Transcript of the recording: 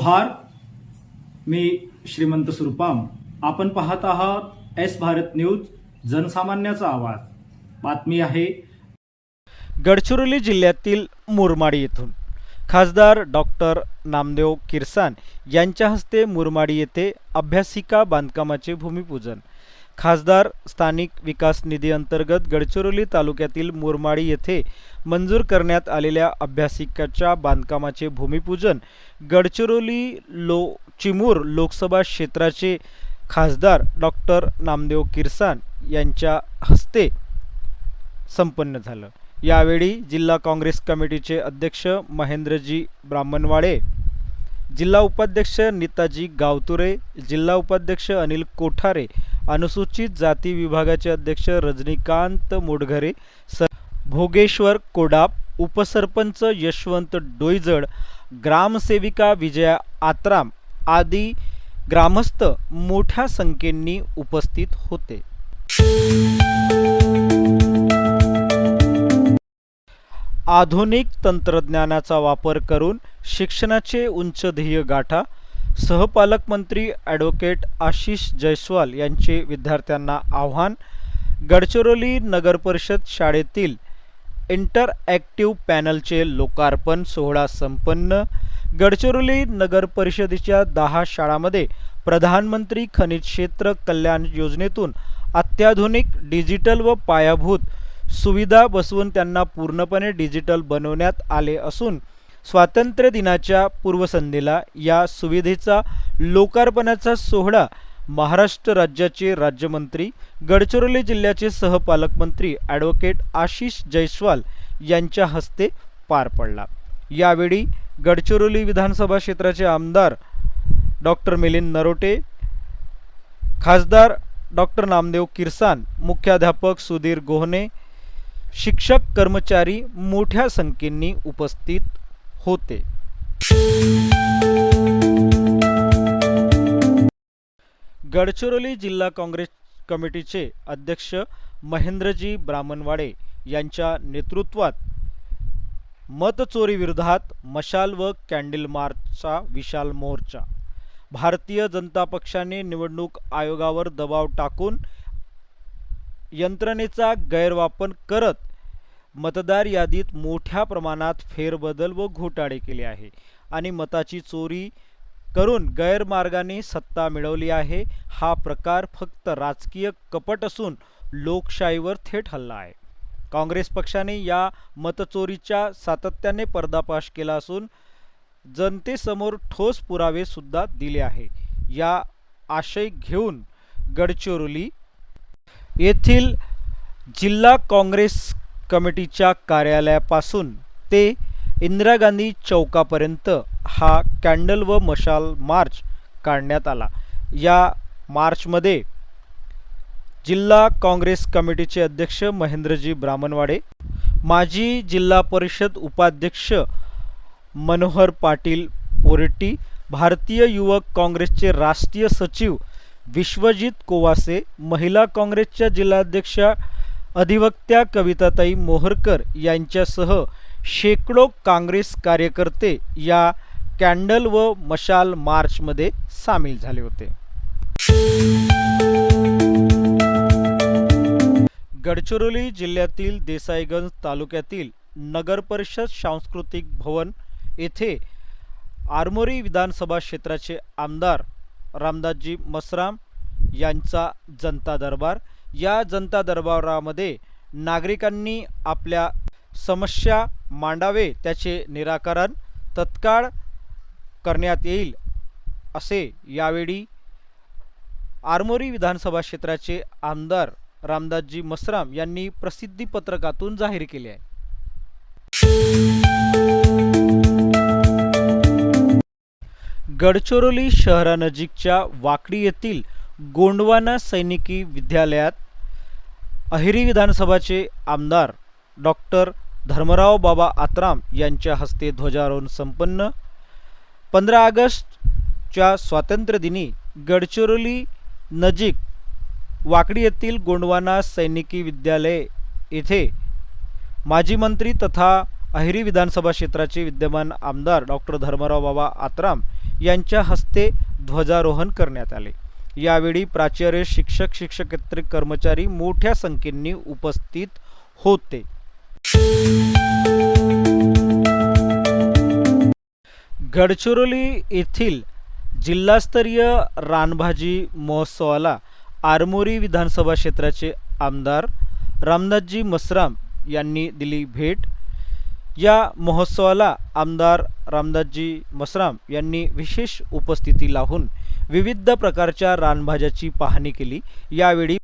जोहार मी श्रीमंत सुरपाम. आपण पाहत आहात एस भारत न्यूज जनसामान्याचा आवाज. बातमी आहे गडचिरोली जिल्ह्यातील मुरमाडी येथून खासदार डॉक्टर नामदेव किरसान यांच्या हस्ते मुरमाडी येथे अभ्यासिका बांधकामाचे भूमिपूजन. खासदार स्थानिक विकास निधी अंतर्गत गडचिरोली तालुक्यातील मुरमाडी येथे मंजूर करण्यात आलेल्या अभ्यासिकाच्या बांधकामाचे भूमिपूजन गडचिरोली लो चिमूर लोकसभा क्षेत्राचे खासदार डॉक्टर नामदेव किरसान यांच्या हस्ते संपन्न झालं. यावेळी जिल्हा काँग्रेस कमिटीचे अध्यक्ष महेंद्रजी ब्राह्मणवाडे जिल्हा उपाध्यक्ष नीताजी गावतुरे जिल्हा उपाध्यक्ष अनिल कोठारे अनुसूचित जाती विभागाचे अध्यक्ष रजनीकांत मोडघरे स भोगेश्वर कोडाप उपसरपंच यशवंत डोईजड ग्रामसेविका विजया आत्राम आदी ग्रामस्थ मोठ्या संख्येने उपस्थित होते. आधुनिक तंत्रज्ञानाचा वापर करून शिक्षणाचे उंच ध्येय गाठा सहपालकमंत्री ॲडव्होकेट आशिष जयस्वाल यांचे विद्यार्थ्यांना आव्हान गडचिरोली नगरपरिषद शाळेतील इंटरॲक्टिव्ह पॅनलचे लोकार्पण सोहळा संपन्न. गडचिरोली नगर परिषदेच्या दहा शाळांमध्ये प्रधानमंत्री खनिज क्षेत्र कल्याण योजनेतून अत्याधुनिक डिजिटल व पायाभूत सुविधा बसवून त्यांना पूर्णपणे डिजिटल बनवण्यात आले असून स्वातंत्र्य दिनाच्या पूर्वसंध्येला या सुविधेचा लोकार्पणाचा सोहळा महाराष्ट्र राज्याचे राज्यमंत्री गडचिरोली जिल्ह्याचे सहपालकमंत्री ॲडव्होकेट आशिष जयस्वाल यांच्या हस्ते पार पडला. यावेळी गडचिरोली विधानसभा क्षेत्राचे आमदार डॉक्टर मिलिंद नरोटे खासदार डॉक्टर नामदेव किरसान मुख्याध्यापक सुधीर गोहने शिक्षक कर्मचारी मोठ्या संख्येने उपस्थित होते. गडचिरोली जिल्हा काँग्रेस कमिटीचे अध्यक्ष महेंद्रजी ब्राह्मणवाडे यांच्या नेतृत्वात मतचोरीविरोधात मशाल व कॅन्डल मार्चचा विशाल मोर्चा. भारतीय जनता पक्षाने निवडणूक आयोगावर दबाव टाकून यंत्रणेचा गैरवापर करत मतदार यादीत मोठ्या प्रमाणात फेरबदल व घोटाळे केले आहे आणि मताची चोरी करून गैरमार्गाने सत्ता मिळवली आहे. हा प्रकार फक्त राजकीय कपट असून लोकशाहीवर थेट हल्ला आहे. काँग्रेस पक्षाने या मतचोरीच्या सातत्याने पर्दाफाश केला असून जनतेसमोर ठोस पुरावे सुद्धा दिले आहे. या आशय घेऊन गडचिरोली येथील जिल्हा काँग्रेस कमिटीच्या कार्यालयापासून ते इंदिरा गांधी चौकापर्यंत हा कॅन्डल व मशाल मार्च काढण्यात आला. या मार्चमध्ये जिल्हा काँग्रेस कमिटीचे अध्यक्ष महेंद्रजी ब्राह्मणवाडे माजी जिल्हा परिषद उपाध्यक्ष मनोहर पाटील पोरेट्टी भारतीय युवक काँग्रेसचे राष्ट्रीय सचिव विश्वजित कोवासे महिला काँग्रेसच्या जिल्हाध्यक्षा अधिवक्त्या कविताताई मोहरकर यांच्यासह शेकडो काँग्रेस कार्यकर्ते या कॅन्डल व मशाल मार्चमध्ये सामील झाले होते. गडचिरोली जिल्ह्यातील देसाईगंज तालुक्यातील नगरपरिषद सांस्कृतिक भवन येथे आरमोरी विधानसभा क्षेत्राचे आमदार रामदासजी मसराम यांचा जनता दरबार या जनता दरबारामध्ये नागरिकांनी आपल्या समस्या मांडावे त्याचे निराकरण तत्काळ करण्यात येईल असे यावेळी आरमोरी विधानसभा क्षेत्राचे आमदार रामदासजी मसराम यांनी प्रसिद्धी पत्रकातून जाहीर केले आहे. गडचिरोली शहरानजीकच्या वाकडी येथील गोंडवाना सैनिकी विद्यालयात अहिरी विधानसभाचे आमदार डॉक्टर धर्मराव बाबा आत्राम यांच्या हस्ते ध्वजारोहण संपन्न. पंधरा ऑगस्टच्या स्वातंत्र्यदिनी गडचिरोली नजीक वाकडी येथील गोंडवाना सैनिकी विद्यालय येथे माजी मंत्री तथा अहिरी विधानसभा क्षेत्राचे विद्यमान आमदार डॉक्टर धर्मराव बाबा आत्राम यांच्या हस्ते ध्वजारोहण करण्यात आले. यावेळी प्राचार्य शिक्षक शिक्षकेतर कर्मचारी मोठ्या संख्येने उपस्थित होते. गडचिरोली येथील जिल्हास्तरीय रानभाजी महोत्सवाला आरमोरी विधानसभा क्षेत्राचे आमदार रामदासजी मसराम यांनी दिली भेट. या महोत्सवाला आमदार रामदासजी मसराम यांनी विशेष उपस्थिती लावून विविध प्रकारच्या रानभाज्याची पाहणी केली. यावेळी